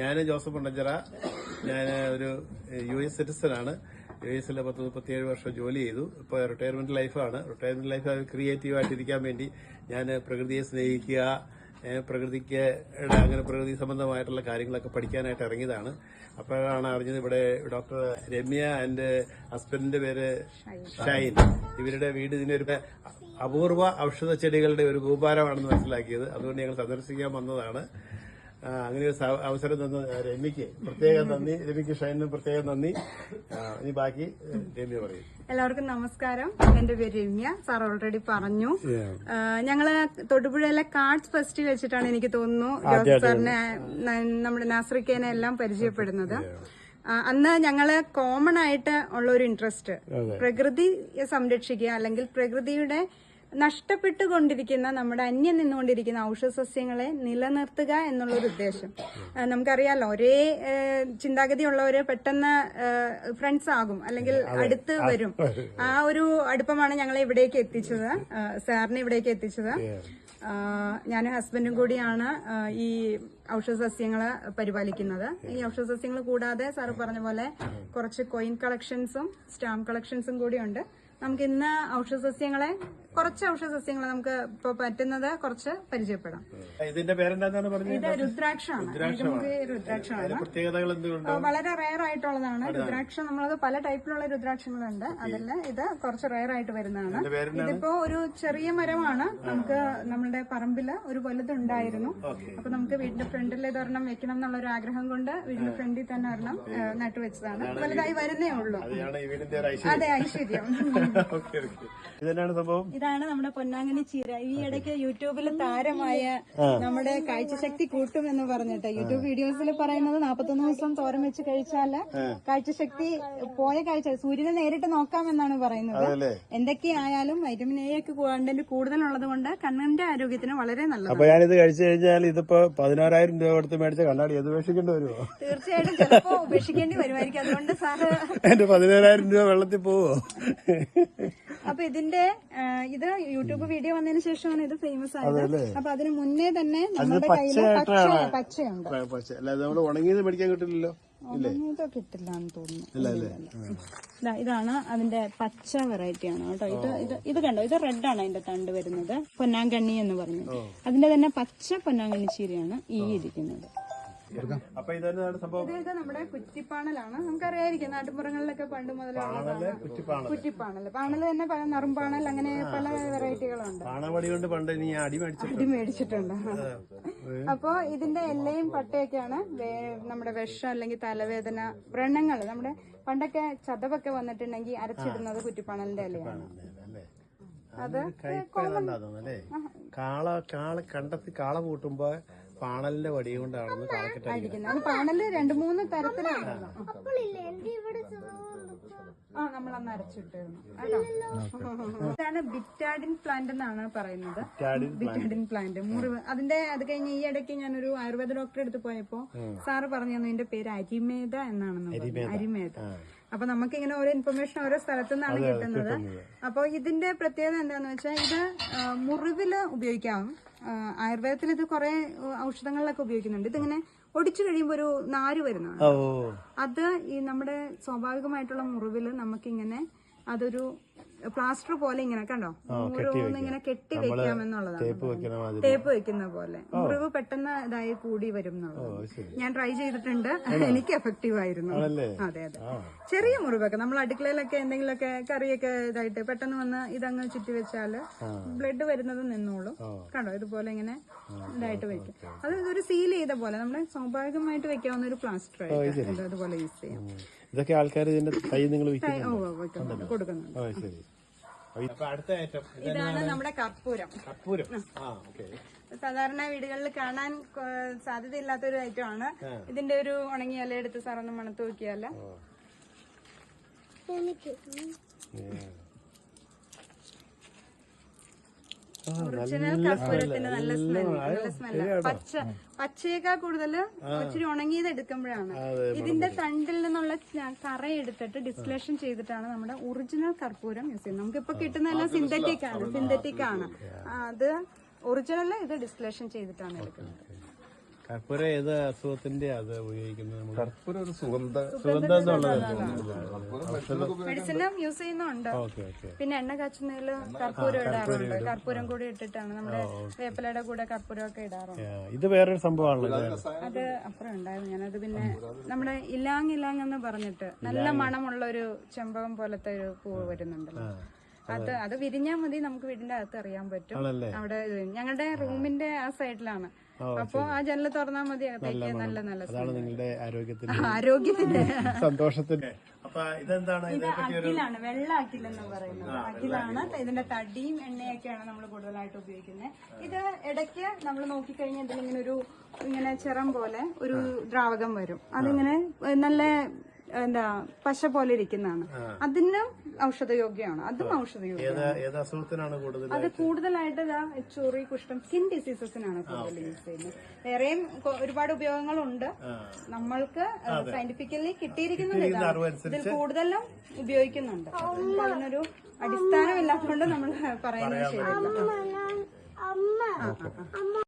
ഞാൻ ജോസഫ് ഉണ്ടഞ്ചിറ ഞാൻ ഒരു യു എസ് സിറ്റിസനാണ്. യു എസിൽ പത്ത് മുപ്പത്തിയേഴ് വർഷം ജോലി ചെയ്തു. ഇപ്പോൾ റിട്ടയർമെന്റ് ലൈഫാണ് റിട്ടയർമെന്റ് ലൈഫ് ക്രിയേറ്റീവ് ആയിട്ടിരിക്കാൻ വേണ്ടി ഞാൻ പ്രകൃതിയെ സ്നേഹിക്കുക പ്രകൃതിക്ക് അങ്ങനെ പ്രകൃതി സംബന്ധമായിട്ടുള്ള കാര്യങ്ങളൊക്കെ പഠിക്കാനായിട്ട് ഇറങ്ങിയതാണ്. അപ്പോഴാണ് അറിഞ്ഞത് ഇവിടെ ഡോക്ടർ രമ്യ ആൻഡ് ഹസ്ബൻഡിന്റെ പേര് ഷൈൻ. ഇവരുടെ വീട് ഇതിനൊരു അപൂർവ ഔഷധ ചെടികളുടെ ഒരു ഗൂപാരമാണെന്ന് മനസ്സിലാക്കിയത്. അതുകൊണ്ട് ഞങ്ങൾ സന്ദർശിക്കാൻ വന്നതാണ്. അങ്ങനെ ഒരു അവസരം തന്ന രമ്യക്ക് പ്രത്യേകം നന്ദി. രമ്യക്ക് ഷൈനിന് പ്രത്യേകം നന്ദി. ഇനി ബാക്കി രമ്യ പറയും. എല്ലാവർക്കും നമസ്കാരം. എന്റെ പേര് രമ്യ. സാർ ഓൾറെഡി പറഞ്ഞു. ഞങ്ങൾ തൊടുപുഴയിലെ കാർഡ്സ് ഫെസ്റ്റ് വെച്ചിട്ടാണ് എനിക്ക് തോന്നുന്നു. ജോസ് സാറിനെ നമ്മുടെ നാസ്രിക്കേനെ എല്ലാം പരിചയപ്പെടുന്നത്. അന്ന് ഞങ്ങൾ കോമൺ ആയിട്ട് ഉള്ള ഒരു ഇൻട്രസ്റ്റ് പ്രകൃതി സംരക്ഷിക്കുക അല്ലെങ്കിൽ പ്രകൃതിയുടെ നഷ്ടപ്പെട്ടുകൊണ്ടിരിക്കുന്ന നമ്മുടെ അന്യം നിന്നുകൊണ്ടിരിക്കുന്ന ഔഷധസസ്യങ്ങളെ നിലനിർത്തുക എന്നുള്ളൊരു ഉദ്ദേശം. നമുക്കറിയാലോ ഒരേ ചിന്താഗതിയുള്ളവര് പെട്ടെന്ന് ഫ്രണ്ട്സ് ആകും. അല്ലെങ്കിൽ അടുത്ത് വരും. ആ ഒരു അടുപ്പമാണ് ഞങ്ങളെ ഇവിടേക്ക് എത്തിച്ചത്. സാറിനെ ഇവിടേക്ക് എത്തിച്ചത്. ഞാനും ഹസ്ബൻഡും കൂടിയാണ് ആ, ഔഷധസസ്യങ്ങൾ പരിപാലിക്കുന്നത്. ഈ ഔഷധസസ്യങ്ങൾ കൂടാതെ സാറ് പറഞ്ഞ പോലെ കുറച്ച് കോയിൻ കളക്ഷൻസും സ്റ്റാമ്പ് കളക്ഷൻസും കൂടിയുണ്ട്. നമുക്ക് ഇന്ന് ഔഷധസസ്യങ്ങളെ കുറച്ച് ഔഷധസസ്യങ്ങളെ നമുക്ക് ഇപ്പൊ പറ്റുന്നത് കുറച്ച് പരിചയപ്പെടാം. ഇതിന്റെ പേരെന്താന്നാണ് പറഞ്ഞത്? ഇത് രുദ്രാക്ഷമാണ്. നമുക്ക് രുദ്രാക്ഷമാണ്. അതിന്റെ പ്രത്യേകതകൾ വളരെ റയർ ആയിട്ടുള്ളതാണ്. രുദ്രാക്ഷം നമ്മളത് പല ടൈപ്പിലുള്ള രുദ്രാക്ഷങ്ങളുണ്ട്. അതിൽ ഇത് കുറച്ച് റയർ ആയിട്ട് വരുന്നതാണ്. ഇതിപ്പോ ഒരു ചെറിയ മരമാണ്. നമുക്ക് നമ്മുടെ പറമ്പിൽ ഒരു വലുതുണ്ടായിരുന്നു. അപ്പൊ നമുക്ക് വീടിന്റെ ഫ്രണ്ടിൽ ഇതൊരെണ്ണം വെക്കണം എന്നുള്ള ഒരു ആഗ്രഹം കൊണ്ട് വീടിന്റെ ഫ്രണ്ടിൽ തന്നെ ഒരെണ്ണം നട്ടുവെച്ചതാണ് വലുതായി വരുന്നേ ഉള്ളൂ. അതെ ഐശ്വര്യം. Okay okay. ഇതെന്നാണ് സംഭവം? ഇതാണ് നമ്മുടെ പൊന്നാങ്കണി ചീര. ഈ ഇടയ്ക്ക് യൂട്യൂബിൽ താരമായ നമ്മുടെ കാഴ്ചശക്തി കൂട്ടും എന്ന് പറഞ്ഞിട്ട് യൂട്യൂബ് വീഡിയോസിൽ പറയുന്നത് നാപ്പത്തൊന്ന് ദിവസം തോരം വെച്ച് കഴിച്ചാൽ കാഴ്ചശക്തി പോയ കാഴ്ച സൂര്യനെ നേരിട്ട് നോക്കാമെന്നാണ് പറയുന്നത്. എന്തൊക്കെയായാലും വൈറ്റമിൻ എ ഒക്കെ കണ്ടന്റ് കൂടുതലുള്ളത് കൊണ്ട് കണ്ണിന്റെ ആരോഗ്യത്തിന് വളരെ നല്ലത് അപ്പൊ ഞാനിത് കഴിച്ചു കഴിഞ്ഞാൽ ഇതിപ്പോ പതിനാറായിരം രൂപ കൊടുത്ത് മേടിച്ച കണ്ണാടി അത് ഉപേക്ഷിക്കേണ്ടി വരുമോ തീർച്ചയായിട്ടും ചിലപ്പോ ഉപേക്ഷിക്കേണ്ടി വരുമായിരിക്കും. അതുകൊണ്ട് സാറ് എന്റെ പതിനേഴായിരം രൂപ വെള്ളത്തിൽ പോവോ? അപ്പൊ ഇതിന്റെ ഇത് യൂട്യൂബ് വീഡിയോ വന്നതിന് ശേഷമാണ് ഇത് ഫേമസ് ആയത്. അപ്പൊ അതിന് മുന്നേ തന്നെ നമ്മുടെ കയ്യിൽ പച്ച പച്ചയുണ്ട്. പച്ച അല്ലാതെ നമ്മൾ ഉണങ്ങിയത് മേടിക്കാൻ കിട്ടില്ലല്ലോ. ഇത് കിട്ടില്ല എന്ന് തോന്നുന്നു. ദാ, ഇതാണ് അതിന്റെ പച്ച വെറൈറ്റി ആണ് കേട്ടോ. ഇത് ഇത് ഇത് കണ്ടോ? ഇത് റെഡ് ആണ് അതിന്റെ തണ്ട് വരുന്നത്. പൊന്നാങ്കണ്ണി എന്ന് പറഞ്ഞു അതിന്റെ തന്നെ പച്ച പൊന്നാങ്കണ്ണി ചീരയാണ് ഈ ഇരിക്കുന്നത്. അപ്പൊ ഇതെന്താണ് സംഭവം. ഇത് നമ്മുടെ കുറ്റിപ്പാണലാണ്. നമുക്കറിയായിരിക്കും നാട്ടുപുറങ്ങളിലൊക്കെ പണ്ട് മുതൽ കുറ്റിപ്പാണ് കുറ്റിപ്പാണൽ പാണൽ തന്നെ പല നറുംപാണൽ അങ്ങനെ പല വെറൈറ്റികളുണ്ട് പാണവടി കൊണ്ട് പണ്ട് അടി മേടിച്ചിട്ടുണ്ട്. അപ്പോ ഇതിന്റെ എല്ലയും പട്ടയൊക്കെയാണ് നമ്മുടെ വിഷം അല്ലെങ്കിൽ തലവേദന വ്രണങ്ങൾ നമ്മുടെ പണ്ടൊക്കെ ചതവൊക്കെ വന്നിട്ടുണ്ടെങ്കിൽ അരച്ചിടുന്നത് കുറ്റിപ്പണലിന്റെ ഇലയാണ് അല്ലേ? അത് കാള കാള കണ്ടത്തി കാള പൂട്ടുമ്പോ പാണലിന്റെ വടി കൊണ്ടാണെന്ന് പാണൽ രണ്ട് മൂന്ന് തരത്തിലാണ്. ആ നമ്മൾ അന്ന് അരച്ചിട്ടിരുന്നു. കേട്ടോ? ഇതാണ് ബിറ്റാഡിൻ പ്ലാന്റ് എന്നാണ് പറയുന്നത്. ബിറ്റാഡിൻ പ്ലാന്റ് മുറിവ് അതിന്റെ അത് കഴിഞ്ഞ് ഈ ഇടയ്ക്ക് ഞാനൊരു ആയുർവേദ ഡോക്ടറെ അടുത്ത് പോയപ്പോ സാറ് പറഞ്ഞു തന്നു ഇതിന്റെ പേര് അരിമേത എന്നാണെന്ന് അരിമേത. അപ്പൊ നമുക്ക് ഇങ്ങനെ ഓരോ ഇൻഫർമേഷൻ ഓരോ സ്ഥലത്തു നിന്നാണ് കിട്ടുന്നത്. അപ്പൊ ഇതിന്റെ പ്രത്യേകത എന്താന്ന് വെച്ചാൽ ഇത് മുറിവിൽ ഉപയോഗിക്കാം. ആയുർവേദത്തിൽ ഇത് കുറെ ഔഷധങ്ങളിലൊക്കെ ഉപയോഗിക്കുന്നുണ്ട്. ഇതിങ്ങനെ ഒടിച്ചു കഴിയുമ്പോൾ ഒരു നാര് വരുന്നതാണ്. അത് ഈ നമ്മുടെ സ്വാഭാവികമായിട്ടുള്ള മുറിവിൽ നമുക്കിങ്ങനെ അതൊരു പ്ലാസ്റ്റർ പോലെ ഇങ്ങനെ കണ്ടോ? മുറിവൊന്നും ഇങ്ങനെ കെട്ടി വെക്കാമെന്നുള്ളതാണ് ടേപ്പ് വെക്കുന്ന പോലെ. മുറിവ് പെട്ടെന്ന് ഇതായി കൂടി വരും എന്നുള്ളത്. ഞാൻ ട്രൈ ചെയ്തിട്ടുണ്ട്. എനിക്ക് എഫക്റ്റീവ് ആയിരുന്നു. അതെ അതെ. ചെറിയ മുറിവൊക്കെ. നമ്മൾ അടുക്കളയിലൊക്കെ എന്തെങ്കിലുമൊക്കെ കറിയൊക്കെ ഇതായിട്ട് പെട്ടെന്ന് വന്ന് ഇതങ്ങ് ചുറ്റി വെച്ചാൽ ബ്ലഡ് വരുന്നത് നിന്നോളും. കണ്ടോ? ഇതുപോലെ ഇങ്ങനെ ഇതായിട്ട് വെക്കും. അത് ഒരു സീൽ ചെയ്ത പോലെ. നമ്മുടെ സ്വാഭാവികമായിട്ട് വെക്കാവുന്ന ഒരു പ്ലാസ്റ്റർ ആയിട്ട് അതുപോലെ യൂസ് ചെയ്യാം. ഇതൊക്കെ ആൾക്കാർ ഇതിന്റെ തൈ നിങ്ങൾ കൊടുക്കുന്നു കൊടുക്കുന്നുണ്ട്. അടുത്ത ഐറ്റം ഇതാണ് നമ്മുടെ കർപ്പൂരം. കർപ്പൂരം. ആ. ഓക്കെ. സാധാരണ വീടുകളിൽ കാണാൻ സാധ്യതയില്ലാത്ത ഒരു ഐറ്റം ആണ്. ഇതിന്റെ ഒരു ഉണങ്ങിയ ഇല എടുത്ത് സാറൊന്ന് മണത്ത് നോക്കിയാൽ. ഒറിജിനൽ കർപ്പൂരത്തിന്റെ നല്ല സ്മെൽ നല്ല സ്മെല്ല് പച്ച പച്ചയേക്കാൾ കൂടുതൽ ഇച്ചിരി ഉണങ്ങിയത് എടുക്കുമ്പോഴാണ്. ഇതിന്റെ തണ്ടിൽ നിന്നുള്ള കറ എടുത്തിട്ട് ഡിസ്ലേഷൻ ചെയ്തിട്ടാണ് നമ്മുടെ ഒറിജിനൽ കർപ്പൂരം യൂസ് ചെയ്യുന്നത്. നമുക്കിപ്പോ കിട്ടുന്നതെല്ലാം സിന്തറ്റിക് ആണ് സിന്തറ്റിക് ആണ്. അത് ഒറിജിനൽ ഇത് ഡിസ്ലേഷൻ ചെയ്തിട്ടാണ് എടുക്കുന്നത്. കർപ്പൂരം ഏത് അസുഖത്തിന്റെ അത് ഉപയോഗിക്കുന്നത് കർപ്പൂരം ഒരു സുഗന്ധ സുഗന്ധം മെഡിസിനും യൂസ് ചെയ്യുന്നുണ്ട്. Okay okay. പിന്നെ എണ്ണ കാച്ചുന്നതിൽ കർപ്പൂരം ഇടാറുണ്ട്. കർപ്പൂരം കൂടി ഇട്ടിട്ടാണ് നമ്മുടെ വേപ്പിലയുടെ കൂടെ കർപ്പൂരം ഒക്കെ ഇടാറുണ്ട് ഇത് വേറൊരു സംഭവമാണല്ലോ അത് അപ്പുറം ഉണ്ടായിരുന്നു. ഞാനത് പിന്നെ നമ്മുടെ ഇലാങ് ഇലാങ് എന്ന് പറഞ്ഞിട്ട് നല്ല മണമുള്ള ഒരു ചെമ്പകം പോലത്തെ ഒരു പൂവ് വരുന്നുണ്ടല്ലോ. അത് അത്. വിരിഞ്ഞാൽ മതി നമുക്ക് വീടിന്റെ അകത്ത് അറിയാൻ പറ്റും. അവിടെ ഞങ്ങളുടെ റൂമിന്റെ ആ സൈഡിലാണ്. അപ്പൊ ആ ജനൽ തുറന്നാ മതി അകത്തേക്ക് നല്ല നല്ല അതാണ് നിങ്ങളുടെ ആരോഗ്യത്തിന്റെ ആരോഗ്യത്തിന്റെ. സന്തോഷത്തിന്റെ. അപ്പൊ ഇതെന്താണ്? ഇത് അഖിലാണ് വെള്ള അഖിലെന്ന് പറയുന്നത് അഖിലാണ്. ഇതിന്റെ തടിയും എണ്ണയൊക്കെയാണ് നമ്മൾ കൂടുതലായിട്ട് ഉപയോഗിക്കുന്നത് ഇത് ഇടയ്ക്ക് നമ്മൾ നോക്കിക്കഴിഞ്ഞാൽ ഇതിലിങ്ങനെ ഒരു ഇങ്ങനെ ചിറം പോലെ ഒരു ദ്രാവകം വരും. അതിങ്ങനെ നല്ല എന്താ പശ പോലെ ഇരിക്കുന്നതാണ്. അതിനും ഔഷധയോഗ്യമാണ്. അതും ഔഷധയോഗ്യമാണ്. ഏത് ഏത് അസുഖത്തിനാണ് കൂടുതൽ അത് കൂടുതലായിട്ട് ഇതാ ചൊറി കുഷ്ഠം സ്കിൻ ഡിസീസസിനാണ് കൂടുതൽ യൂസ് ചെയ്യുന്നത്. വേറെയും ഒരുപാട് ഉപയോഗങ്ങളുണ്ട്. നമ്മൾക്ക് സയന്റിഫിക്കലി കിട്ടിയിരിക്കുന്നത് ഇതിൽ കൂടുതലും ഉപയോഗിക്കുന്നുണ്ട്. അതിനൊരു അടിസ്ഥാനമില്ലാത്തതുകൊണ്ട് നമ്മൾ പറയുന്നത് ശരിയല്ല.